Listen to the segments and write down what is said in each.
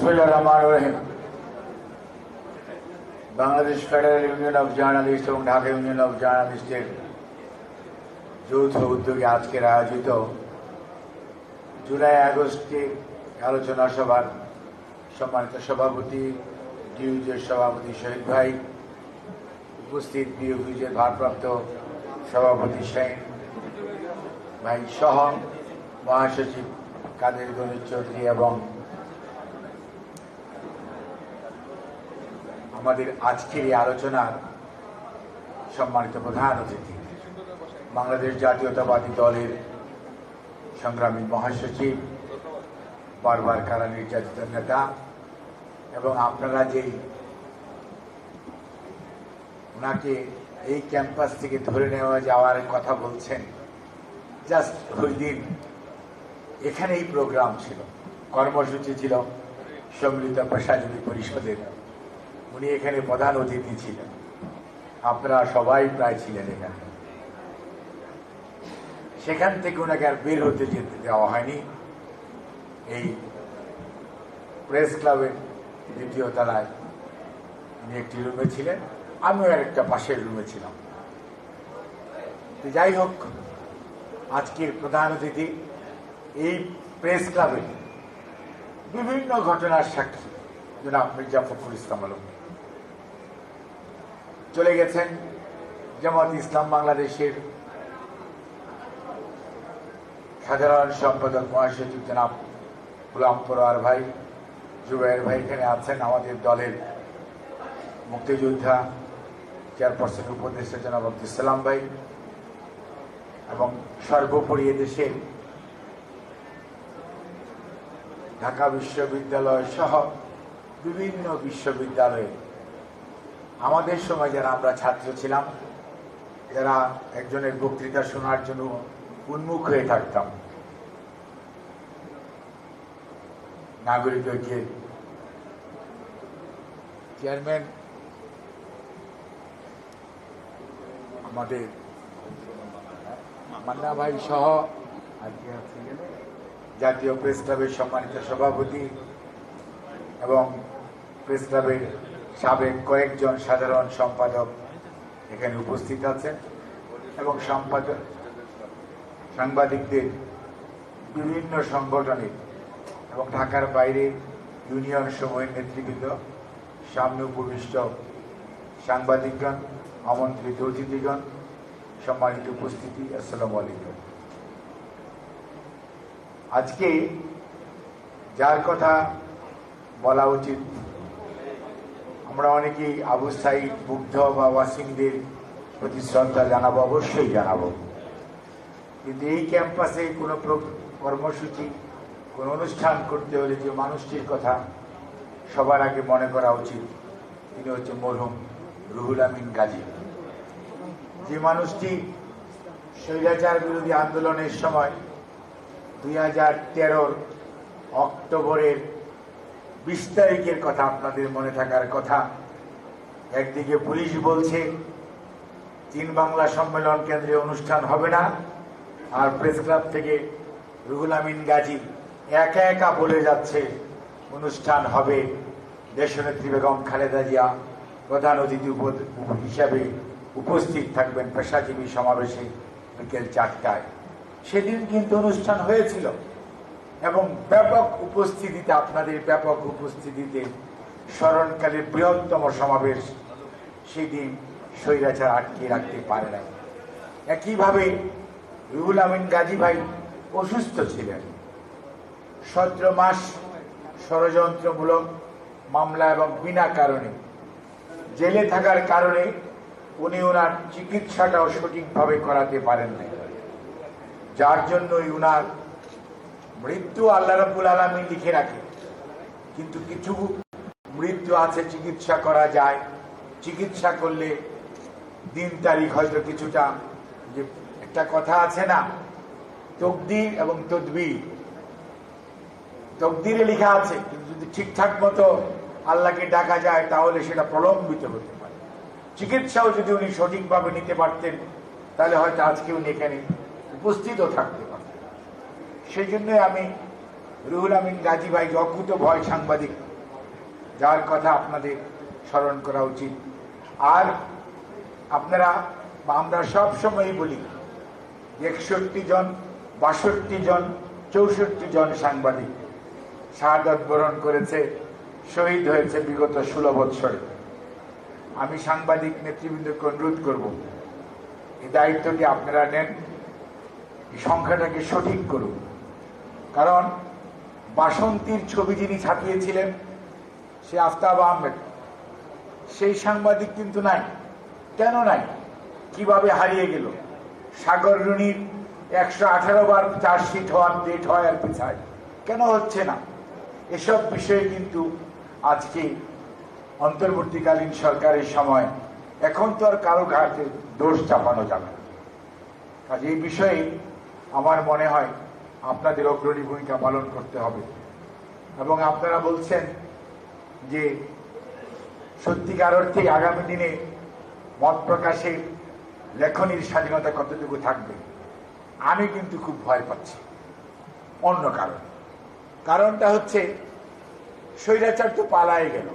বিসমুল্লাহ রহমান রহিম। Bangladesh federal union of journalist এবং ঢাকা ইউনিয়ন অফ জার্নালিস্টের যৌথ উদ্যোগে আজকের আয়োজিত জুলাই আগস্টে আলোচনা সভার সম্মানিত সভাপতি ডিউজের সভাপতি শহীদ ভাই, উপস্থিত বিউজের ভারপ্রাপ্ত সভাপতি সেন ভাই সহ মহাসচিব কাদের গণিত চৌধুরী এবং আমাদের আজকের এই আলোচনার সম্মানিত প্রধান অতিথি, বাংলাদেশ জাতীয়তাবাদী দলের সংগ্রামী মহাসচিব, বারবার কারা নির্যাতিত নেতা, এবং আপনারা যেই ওনাকে এই ক্যাম্পাস থেকে ধরে নেওয়া যাওয়ার কথা বলছেন, জাস্ট ওই দিন এখানেই প্রোগ্রাম ছিল, কর্মসূচি ছিল সম্মিলিত পেশাজীবী পরিষদের। উনি এখানে প্রধান অতিথি ছিলেন। আপনারা সবাই প্রায় ছিলেন এখানে। সেখান থেকে ওনাকে আর বের হতে যেতে দেওয়া হয়নি। এই প্রেস ক্লাবের দ্বিতীয় তলায় উনি একটি রুমে ছিলেন, আমিও আর একটা পাশের রুমে ছিলাম। তো যাই হোক, আজকের প্রধান অতিথি এই প্রেস ক্লাবে বিভিন্ন ঘটনার সাক্ষী, জনাব মির্জা ফখরুল ইসলাম আলম চলে গেছেন জামাত ইসলাম বাংলাদেশের সাধারণ সম্পাদক মহাসচিব জনাব গুলাম পরোয়ার ভাই, জুবাইর ভাই এখানে আছেন, আমাদের দলের মুক্তিযোদ্ধা চেয়ারপারসন উপদেষ্টা জনাব আব্দুল সালাম ভাই এবং সর্বোপরি দেশের ঢাকা বিশ্ববিদ্যালয় সহ বিভিন্ন বিশ্ববিদ্যালয়ে আমাদের সময় যারা আমরা ছাত্র ছিলাম, যারা একজনের বক্তৃতা শোনার জন্য উন্মুখ হয়ে থাকতাম নাগরিক ঐক্যের চেয়ারম্যান, আমাদের মান্না ভাই সহ জাতীয় প্রেস ক্লাবের সম্মানিত সভাপতি এবং প্রেস ক্লাবের সাবেক কয়েকজন সাধারণ সম্পাদক এখানে উপস্থিত আছেন এবং সম্পাদক সাংবাদিকদের বিভিন্ন সংগঠনের এবং ঢাকার বাইরে ইউনিয়ন সমূহের নেতৃবৃন্দ, সামনে উপবিষ্ট সাংবাদিকগণ, আমন্ত্রিত অতিথিগণ, সম্মানিত উপস্থিতি, আসসালামু আলাইকুম। আজকে যার কথা বলা উচিত আমরা অনেকেই আবু সাইদ মুগ্ধ বা ওয়াসিমদের প্রতি শ্রদ্ধা জানাব, অবশ্যই জানাব। কিন্তু এই ক্যাম্পাসে কোনো কর্মসূচি, কোনো অনুষ্ঠান করতে হলে যে মানুষটির কথা সবার আগে মনে করা উচিত, তিনি হচ্ছে মরহুম রুহুল আমিন গাজী। যে মানুষটি স্বৈরাচার বিরোধী আন্দোলনের সময় দুই হাজার তেরোর অক্টোবরের বিশ তারিখের কথা, আপনাদের মনে থাকার কথা। একদিকে পুলিশ বলছে চীন বাংলা সম্মেলন কেন্দ্রে অনুষ্ঠান হবে না, আর প্রেস ক্লাব থেকে রুহুল আমিন গাজী একা একা বলে যাচ্ছে, অনুষ্ঠান হবে। দেশনেত্রী বেগম খালেদা জিয়া প্রধান অতিথি হিসাবে উপস্থিত থাকবেন পেশাজীবী সমাবেশে বিকেল চারটায়। সেদিন কিন্তু অনুষ্ঠান হয়েছিল। এবং ব্যাপক উপস্থিতিতে, আপনাদের ব্যাপক উপস্থিতিতে স্মরণকালের বৃহত্তম সমাবেশ সেদিন স্বৈরাচার আটকে রাখতে পারে না একইভাবে রুহুল আমিন গাজী ভাই অসুস্থ ছিলেন। সতেরো মাস ষড়যন্ত্রমূলক মামলা এবং বিনা কারণে, জেলে থাকার কারণে উনি ওনার চিকিৎসাটাও সঠিকভাবে করাতে পারেন নাই। যার জন্যই উনার মৃত্যু আল্লাহ রাব্বুল আলমী লিখে রাখে। কিন্তু কিছু মৃত্যু আছে, চিকিৎসা করা যায়। চিকিৎসা করলে দিন তারিখ হয়তো কিছুটা যে একটা কথা আছে না, তকদির এবং তদবির। তকদিরে লেখা আছে, কিন্তু যদি ঠিকঠাক মতো আল্লাহকে ডাকা যায়, তাহলে সেটা প্রলম্বিত হতে পারে। চিকিৎসাও যদি উনি সঠিকভাবে নিতে পারতেন, তাহলে হয়তো আজকে উনি এখানে উপস্থিতও থাকতে পারতেন। সেই জন্যই আমি রুহুল আমিন গাজী অকুত ভয় সাংবাদিক, যার কথা আপনাদের স্মরণ করা উচিত। আর আপনারা আমরা সব সময়ই বলি, একষট্টি জন, বাষট্টি জন, চৌষট্টি জন সাংবাদিক শাহাদত বরণ করেছে, শহীদ হয়েছে বিগত ষোলো বৎসরে। আমি সাংবাদিক নেতৃবৃন্দকে অনুরোধ করব, এই দায়িত্বটি আপনারা নেন সংখ্যাটাকে সঠিক করুন। কারণ বাসন্তীর ছবি যিনি ছাপিয়েছিলেন, সে আফতাব আহমেদ। সেই সাংবাদিক কিন্তু নাই। কেন নাই? কীভাবে হারিয়ে গেল? সাগর রুনির একশো আঠারো বার চার্জশিট হওয়ার ডেট হয় আর পিছায়। কেন হচ্ছে না? এসব বিষয়ে কিন্তু আজকে অন্তর্বর্তীকালীন সরকারের সময় এখন তো আর কারও ঘাটে দোষ চাপানো যাবে না। কাজে এই বিষয়ে আমার মনে হয় আপনাদের অগ্রণী ভূমিকা পালন করতে হবে। এবং আপনারা বলছেন যে, সত্যিকার অর্থে আগামী দিনে মত প্রকাশের লেখনীর স্বাধীনতা কতটুকু থাকবে, আমি কিন্তু খুব ভয় পাচ্ছি। অন্য কারণ। কারণটা হচ্ছে, স্বৈরাচার তো পালায় গেল।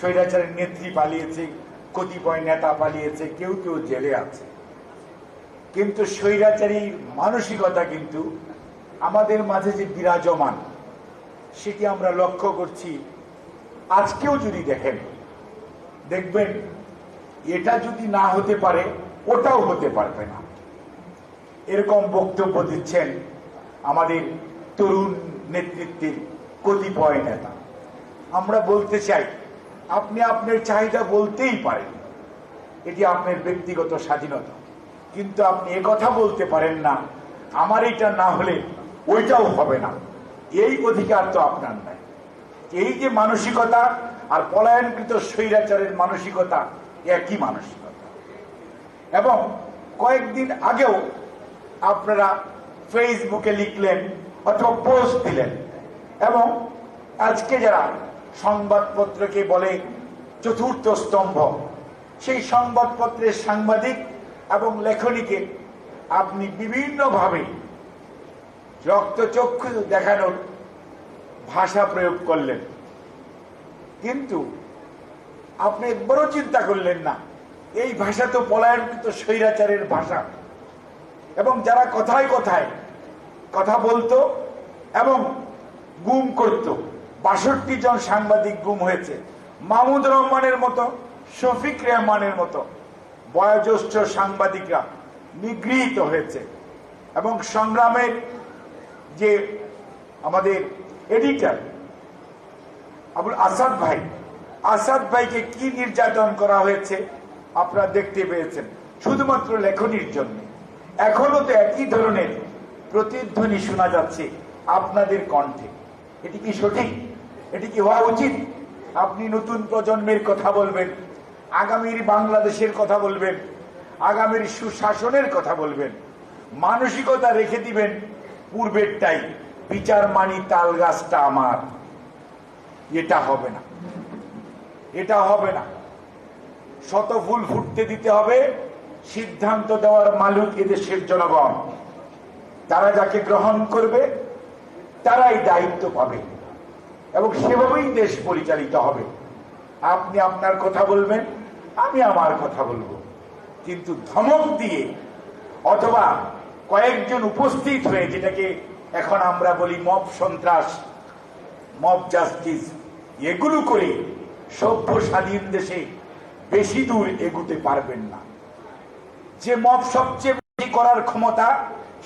স্বৈরাচারের নেত্রী পালিয়েছে, কতিপয় নেতা পালিয়েছে, কেউ কেউ জেলে আছে। কিন্তু স্বৈরাচারী মানসিকতা কিন্তু আমাদের মাঝে যে বিরাজমান, সেটি আমরা লক্ষ্য করছি। আজকেও যদি দেখেন, দেখবেন, এটা যদি না হতে পারে, ওটাও হতে পারবে না। এরকম বক্তব্য দিচ্ছেন আমাদের তরুণ নেতৃত্বের কতিপয় নেতা। আমরা বলতে চাই, আপনি আপনার চাহিদা বলতেই পারেন, এটি আপনার ব্যক্তিগত স্বাধীনতা। কিন্তু আপনি কথা বলতে পারেন না, আমার এটা না হলে ওইটাও হবে না। এই অধিকার তো আপনার নাই। এই যে মানসিকতা আর পলায়নকৃত স্বৈরাচারের মানসিকতা, একই মানসিকতা। এবং কয়েকদিন আগেও আপনারা ফেসবুকে লিখলেন অথবা পোস্ট দিলেন। এবং আজকে যারা সংবাদপত্রকে বলে চতুর্থ স্তম্ভ, সেই সংবাদপত্রের সাংবাদিক এবং লেখনীকে আপনি বিভিন্নভাবে রক্তচক্ষু দেখানোর ভাষা প্রয়োগ করলেন। কিন্তু আপনি একবারও চিন্তা করলেন না, এই ভাষা তো পলায়নকৃত স্বৈরাচারের ভাষা। এবং যারা কথায় কথায় কথা বলতো এবং গুম করত, বাষট্টি জন সাংবাদিক গুম হয়েছে, মাহমুদ রহমানের মতো, শফিক রহমানের মতো, বয়োজ্যেষ্ঠ সাংবাদিকরা নিগৃহীত হয়েছে। এবং সংগ্রামের যে আমাদের এডিটার আবুল আসাদ ভাই, আসাদ ভাইকে কি নির্যাতন করা হয়েছে আপনারা দেখতে পেয়েছেন, শুধুমাত্র লেখনির জন্য। এখনও তো একই ধরনের প্রতিধ্বনি শোনা যাচ্ছে আপনাদের কণ্ঠে। এটি কি সঠিক? এটি কি হওয়া উচিত? আপনি নতুন প্রজন্মের কথা বলবেন, আগামীর বাংলাদেশের কথা বলবেন, আগামীর সুশাসনের কথা বলবেন, মানসিকতা রেখে দিবেন পূর্বেরটাই বিচার মানি তাল গাছটা আমার। এটা হবে না। এটা হবে না। শত ফুল ফুটতে দিতে হবে, সিদ্ধান্ত দেওয়ার মালিক এদেশের জনগণ। তারা যাকে গ্রহণ করবে, তারাই দায়িত্ব পাবে। এবং সেভাবেই দেশ পরিচালিত হবে। আপনি আপনার কথা বলবেন, আমি আমার কথা বলব। কিন্তু ধমক দিয়ে অথবা কয়েকজন উপস্থিত হয়ে, যেটাকে এখন আমরা বলি মব সন্ত্রাস, মব জাস্টিস, এগুলো করে সভ্য স্বাধীন দেশে বেশি দূর এগুতে পারবেন না। যে মব সবচেয়ে বেশি করার ক্ষমতা,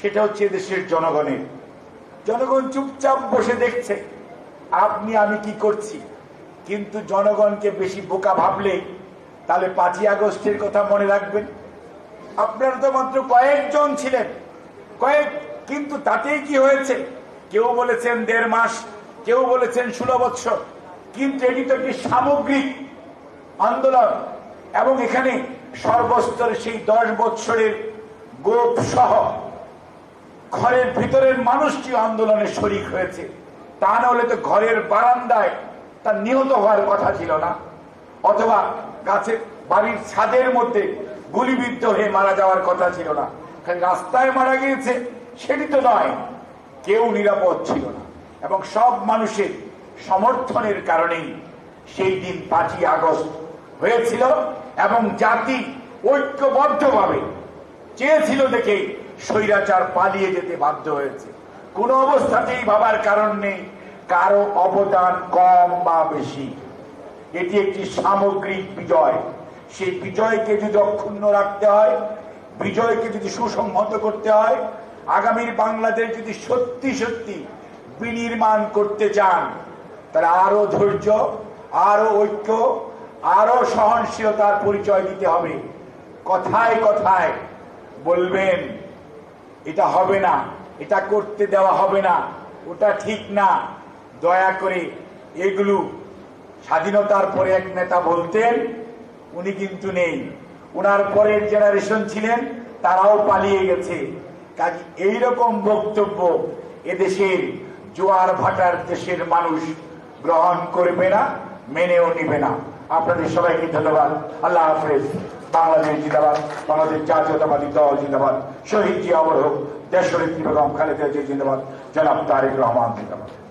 সেটা হচ্ছে দেশের জনগণের। জনগণ চুপচাপ বসে দেখছে, আপনি, আমি কি করছি? কিন্তু জনগণকে বেশি বোকা ভাবলে, তাহলে পাঁচই আগস্টের কথা মনে রাখবেন? আপনারা তো মাত্র কয়েকজন ছিলেন। কয়েক, কিন্তু তাতেই কি হয়েছে? কেউ বলেছেন দেড় মাস, কেউ বলেছেন ষোলো বৎসর, কিন্তু এটি তো একটি সামগ্রিক আন্দোলন, এবং এখানে সর্বস্তরে সেই দশ বৎসরের গোপ সহ ঘরের ভিতরের মানুষটি আন্দোলনে শরিক হয়েছে। তা না হলে তো ঘরের বারান্দায় তার নিহত হওয়ার কথা ছিল না। অথবা গাছের বাড়ির ছাদের মধ্যে গুলিবিদ্ধ হয়ে মারা যাওয়ার কথা ছিল না। খালি রাস্তায় মারা গিয়েছে, সেটি তো নয়। কেউ নিরাপদ ছিল না। এবং সব মানুষের সমর্থনের কারণেই সেই দিন পাঁচই আগস্ট হয়েছিল এবং জাতি ঐক্যবদ্ধভাবে চেয়েছিল দেখে স্বৈরাচার পালিয়ে যেতে বাধ্য হয়েছে। কোন অবস্থাতেই ভাবার কারণ নেই, কারও অবদান কম বা বেশি। এটি একটি সামগ্রিক বিজয়। সেই বিজয়কে যদি অক্ষুণ্ণ রাখতে হয় বিজয়কে যদি সুসংহত করতে হয়, আগামীর বাংলাদেশ যদি সত্যি সত্যি বিনির্মাণ করতে চান, তাহলে আরও ধৈর্য, আরও ঐক্য, আরও সহনশীলতার পরিচয় দিতে হবে। কথায় কথায় বলবেন, এটা হবে না, এটা করতে দেওয়া হবে না, ওটা ঠিক না। দয়া করে এগুলো স্বাধীনতার পরে এক নেতা বলতেন, উনি কিন্তু নেই। ওনার পরের জেনারেশন ছিলেন, তারাও পালিয়ে গেছে। কাজে এইরকম বক্তব্য এদেশের জোয়ার ভাটার দেশের মানুষ গ্রহণ করবে না, মেনেও নিবে না। আপনাদের সবাইকে ধন্যবাদ। আল্লাহ হাফেজ। বাংলাদেশ জিন্দাবাদ, বাংলাদেশ জাতীয়তাবাদী দল জিন্দাবাদ। শহীদ জিয়া অমর হোক জিয়া জিন্দাবাদ। জনাব তারেক রহমান জিন্দাবাদ।